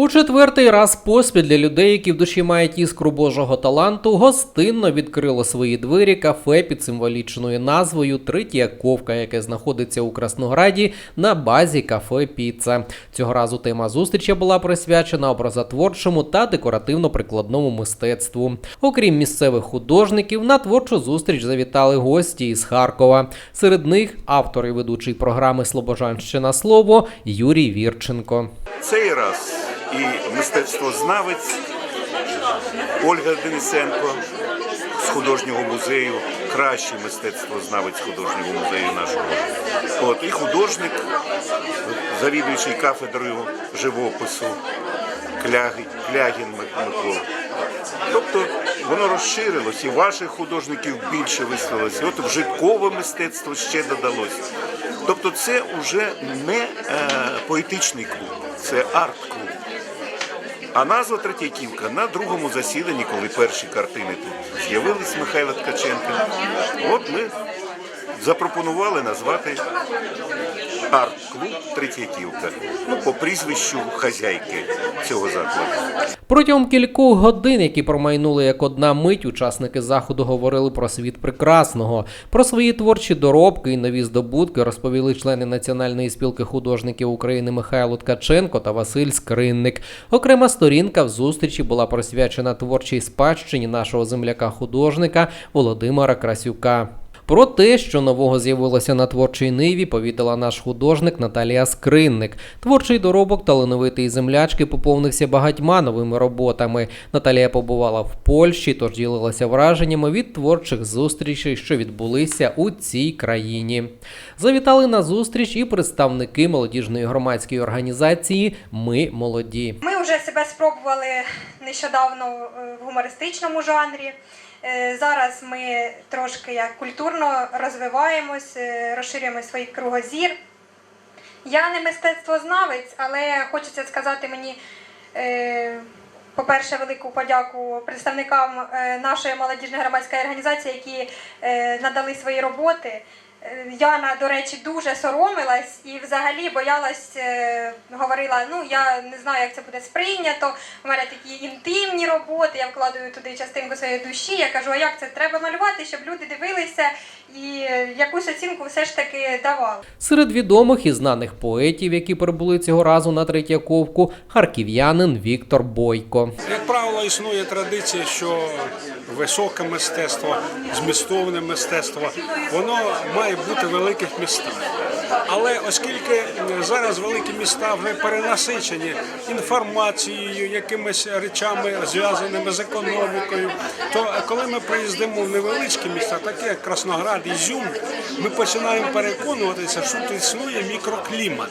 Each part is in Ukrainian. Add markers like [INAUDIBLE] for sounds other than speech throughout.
У четвертий раз поспіль для людей, які в душі мають іскру Божого таланту, гостинно відкрило свої двері кафе під символічною назвою Третьяковка, яке знаходиться у Краснограді на базі кафе Піца. Цього разу тема зустрічі була присвячена образотворчому та декоративно-прикладному мистецтву. Окрім місцевих художників, на творчу зустріч завітали гості із Харкова. Серед них автор і ведучий програми Слобожанщина Слово Юрій Вірченко. Цей раз і мистецтвознавець Ольга Денисенко з художнього музею, кращий мистецтвознавець художнього музею нашого. От, і художник, завідуючий кафедрою живопису Клягін Микола. Тобто воно розширилось, і ваших художників більше виставилося. От вжиткове мистецтво ще додалось. Тобто це вже не е, поетичний клуб, це арт-клуб. А назва Третьяківка на другому засіданні, коли перші картини тут з'явились Михайла Ткаченка, от ми запропонували назвати арт-клуб Третьяківка. Ну, по прізвищу хазяйки цього закладу. Протягом кількох годин, які промайнули як одна мить, учасники заходу говорили про світ прекрасного, про свої творчі доробки і нові здобутки розповіли члени Національної спілки художників України Михайло Ткаченко та Василь Скринник. Окрема сторінка в зустрічі була присвячена творчій спадщині нашого земляка-художника Володимира Красюка. Про те, що нового з'явилося на творчій ниві, повідала наш художник Наталія Скринник. Творчий доробок талановитої землячки поповнився багатьма новими роботами. Наталія побувала в Польщі, тож ділилася враженнями від творчих зустрічей, що відбулися у цій країні. Завітали на зустріч і представники молодіжної громадської організації Ми молоді. Ми вже себе спробували нещодавно е, в гумористичному жанрі. Е, Зараз ми трошки як культурно розвиваємось, е, розширюємо свій кругозір. Я не мистецтвознавець, але хочеться сказати мені, е, по-перше, велику подяку представникам е, нашої молодіжної громадської організації, які е, надали свої роботи. Е, Яна, до речі, дуже соромилась і взагалі боялась, е, говорила, ну я не знаю, як це буде сприйнято. У мене такі інтимні роботи, я вкладаю туди частинку своєї душі. Я кажу, а як це треба малювати, щоб люди дивилися і якусь оцінку все ж таки давали. Серед відомих і знаних поетів, які прибули цього разу на Третьяковку, харків'янин Віктор Бойко. Як правило, існує традиція, що високе мистецтво, змістовне мистецтво, воно має бути в великих містах. Але оскільки зараз великі міста вже перенасичені інформацією, якимись речами зв'язаними з економікою, то коли ми приїздимо в невеличкі міста, такі як Красноград, Ізюм, ми починаємо переконуватися, що тут існує мікроклімат.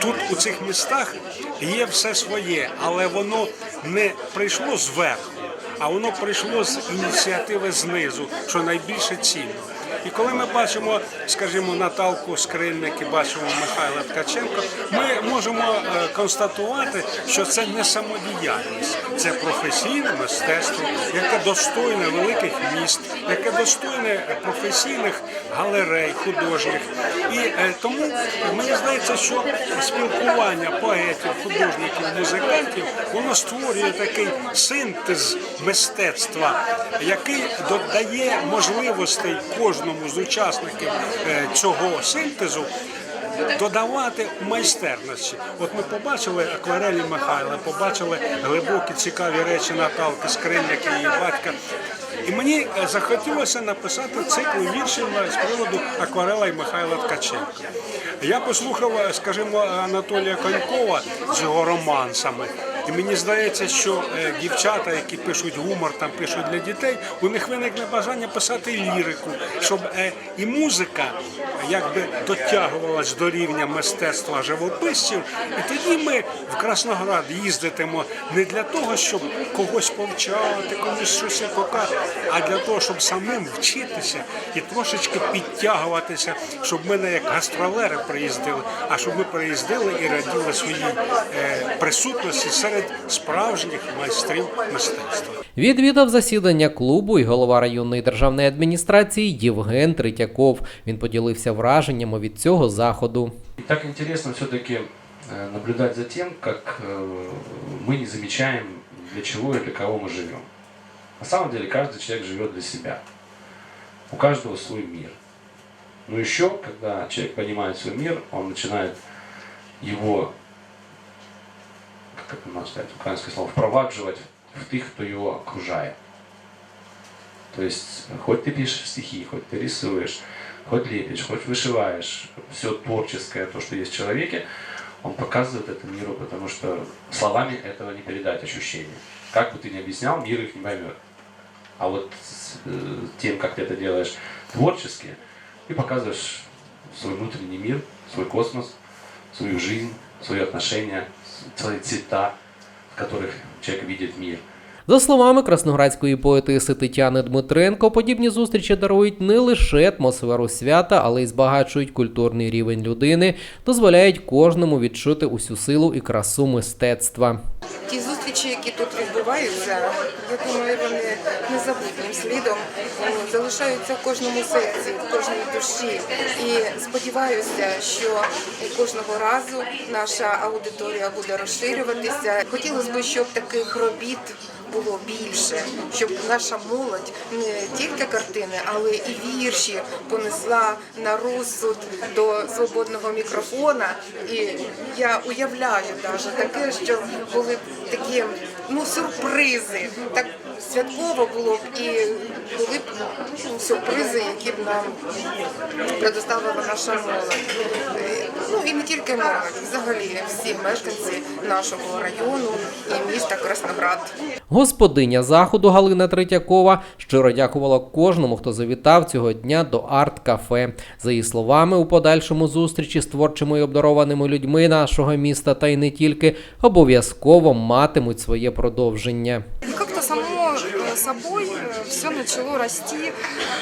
Тут у цих містах є все своє, але воно не прийшло зверху, а воно прийшло з ініціативи знизу, що найбільше цінно. І коли ми бачимо, скажімо, Наталку Скрильник і бачимо Михайла Ткаченко, ми можемо е, констатувати, що це не самодіяльність, це професійне мистецтво, яке достойне великих міст, яке достойне професійних галерей художніх. І е, тому мені здається, що спілкування поетів, художників, музикантів воно створює такий синтез мистецтва, який додає можливостей кожному з учасників е, цього синтезу. Додавати майстерності. От ми побачили акварелі Михайла, побачили глибокі цікаві речі Наталки Скринник і її батька. І мені е, захотілося написати цикл віршів з приводу акварела і Михайла Ткаченка. Я послухав, е, скажімо, Анатолія Конькова з його романсами. І мені здається, що е, дівчата, які пишуть гумор, там пишуть для дітей, у них виникне бажання писати лірику, щоб е, і музика якби дотягувалась до рівня мистецтва живописців. І тоді ми в Красноград їздитимо не для того, щоб когось повчати, комусь щось показати, а для того, щоб самим вчитися і трошечки підтягуватися, щоб ми не як гастролери приїздили, а щоб ми приїздили і раділи своїй е, присутності серед справжніх майстрів мистецтва. Відвідав засідання клубу і голова районної державної адміністрації Євген Третьяков. Він поділився враженнями від цього заходу. Так интересно все-таки э, наблюдать за тем, как э, мы не замечаем, для чего и для кого мы живем. На самом деле каждый человек живет для себя. У каждого свой мир. Но еще, когда человек понимает свой мир, он начинает его, как это можно сказать, украинское слово, впровадживать в тех, кто его окружает. То есть, хоть ты пишешь стихи, хоть ты рисуешь, хоть лепишь, хоть вышиваешь, все творческое, то, что есть в человеке, он показывает это миру, потому что словами этого не передать ощущения. Как бы ты ни объяснял, мир их не поймет. А вот э, тем, как ты это делаешь творчески, ты показываешь свой внутренний мир, свой космос, свою жизнь, свои отношения, с- свои цвета, в которых человек видит мир. За словами красноградської поетиси Тетяни Дмитренко, подібні зустрічі дарують не лише атмосферу свята, але й збагачують культурний рівень людини, дозволяють кожному відчути усю силу і красу мистецтва. Зустрічі, які тут відбуваються, я думаю, вони незабутнім слідом залишаються в кожному серці, в кожній душі. І сподіваюся, що кожного разу наша аудиторія буде розширюватися. Хотілося б, щоб таких робіт було більше, щоб наша молодь не тільки картини, але і вірші понесла на розсуд до свободного мікрофона. І я уявляю навіть таке, що були такі ну, сюрпризи. Так святково було б і були б ну, сюрпризи, які б нам предоставила наша молодь. Ну і не тільки молодь, взагалі всі мешканці нашого району і міста Красноград. Господиня заходу Галина Третьякова щиро дякувала кожному, хто завітав цього дня до арт-кафе. За її словами, у подальшому зустрічі з творчими і обдарованими людьми нашого міста та й не тільки обов'язково матимуть своє продовження. Собой все начало расти,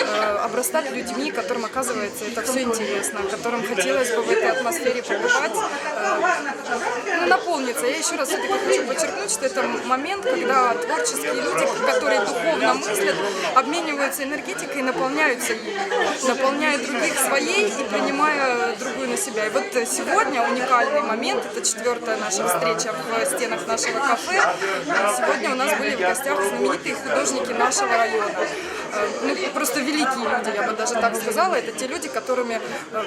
э, обрастать людьми, которым, оказывается, это все интересно, которым хотелось бы в этой атмосфере побывать, э, ну, наполниться. Я еще раз все-таки хочу подчеркнуть, что это момент, когда творческие люди, которые духовно мыслят, обмениваются энергетикой наполняются наполняя других своей и принимая другую на себя. И вот э, сегодня уникальный момент, это четвертая наша встреча в стенах нашего кафе. Сегодня у нас были в гостях знаменитые художники нашего района. Э, Ну, просто великие люди, я бы даже так сказала. Это те люди, которыми э,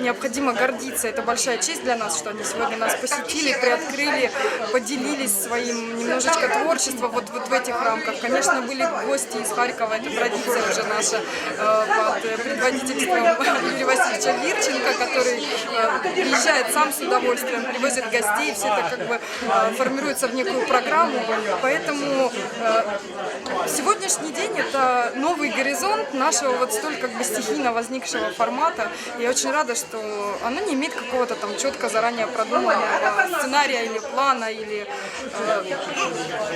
необходимо гордиться. Это большая честь для нас, что они сегодня нас посетили, приоткрыли, поделились своим немножечко творчества вот, вот в этих рамках. Конечно, были гости из Харькова, это традиция уже наша э, под предводительством Юрия Васильевича Вирченко, который приезжает сам с удовольствием, привозит гостей, все это как бы формируется в некую программу. Поэтому сегодняшний день это новый горизонт нашего вот столь как бы стихийно возникшего формата. Я очень рада, что оно не имеет какого-то там четко заранее продуманного сценария или плана, или э,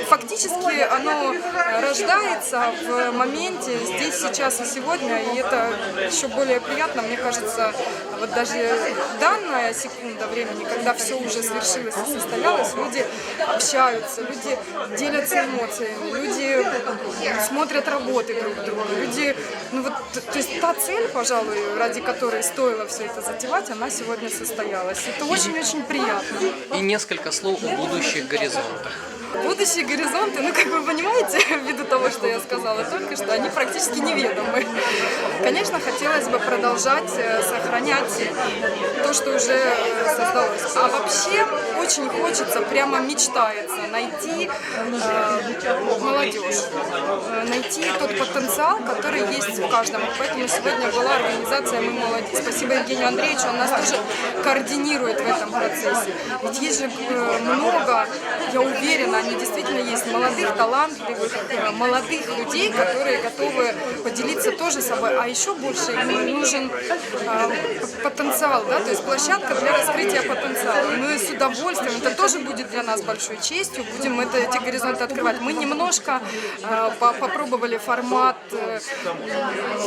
фактически оно рождается в моменте здесь, сейчас и сегодня, и это еще более приятно, мне кажется, вот даже данная секунда времени, когда все уже свершилось и состоялось, люди общаются, люди делятся эмоциями, люди смотрят работы друг друга, люди, ну вот, то есть та цель, пожалуй, ради которой стоило все это затевать, она сегодня состоялась. Это очень-очень приятно. И несколько слов о будущих горизонтах. Будущие горизонты, ну, как вы понимаете, [LAUGHS] ввиду того, что я сказала только что, они практически неведомы. Конечно, хотелось бы продолжать э, сохранять то, что уже э, создалось. А вообще очень хочется, прямо мечтается найти э, молодежь, э, найти тот потенциал, который есть в каждом. И Поэтому сегодня была организация «Мы молодец». Спасибо Евгению Андреевичу, он нас тоже координирует в этом процессе. Ведь есть же э, много, я уверена, они действительно есть молодых, талантливых, э, молодых людей, которые готовы поделиться тоже собой. А еще больше им нужен э, п- потенциал, да, то есть площадка для раскрытия потенциала. И мы с удовольствием, это тоже будет для нас большой честью, будем это, эти горизонты открывать. Мы немножко э, по- попробовали формат э,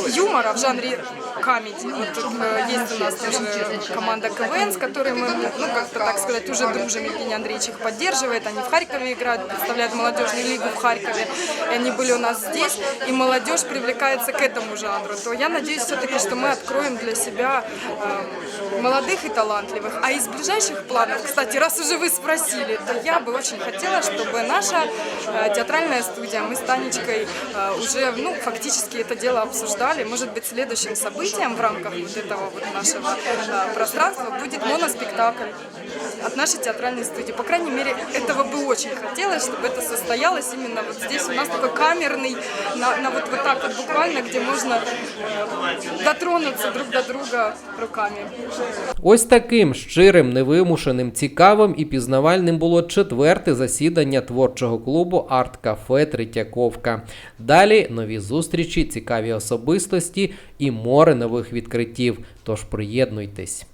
юмора в жанре комедий. Вот тут, э, есть у нас тоже команда КВН, с которой мы, ну, как-то, так сказать, уже дружим. Евгений Андреевич их поддерживает, они в Харькове играют, представляют молодежную лигу в Харькове, и они были у нас здесь, и молодежь привлекается к этому жанру, то я надеюсь все-таки, что мы откроем для себя э, молодых и талантливых. А из ближайших планов, кстати, раз уже вы спросили, то я бы очень хотела, чтобы наша э, театральная студия, мы с Танечкой э, уже, ну, фактически это дело обсуждали. Может быть, следующим событием в рамках вот этого вот нашего э, пространства будет моноспектакль от нашей театральной студии. По крайней мере, этого бы очень хотелось, чтобы это состоялось именно вот здесь. У нас такой камерный, на, на вот, вот так вот буквально, где можно э, дотронуться друг до друга руками. Ось таким щирим, невимушеним, цікавим і пізнавальним було четверте засідання творчого клубу Арт-кафе Третьяковка. Далі нові зустрічі, цікаві особистості і море нових відкриттів. Тож приєднуйтесь.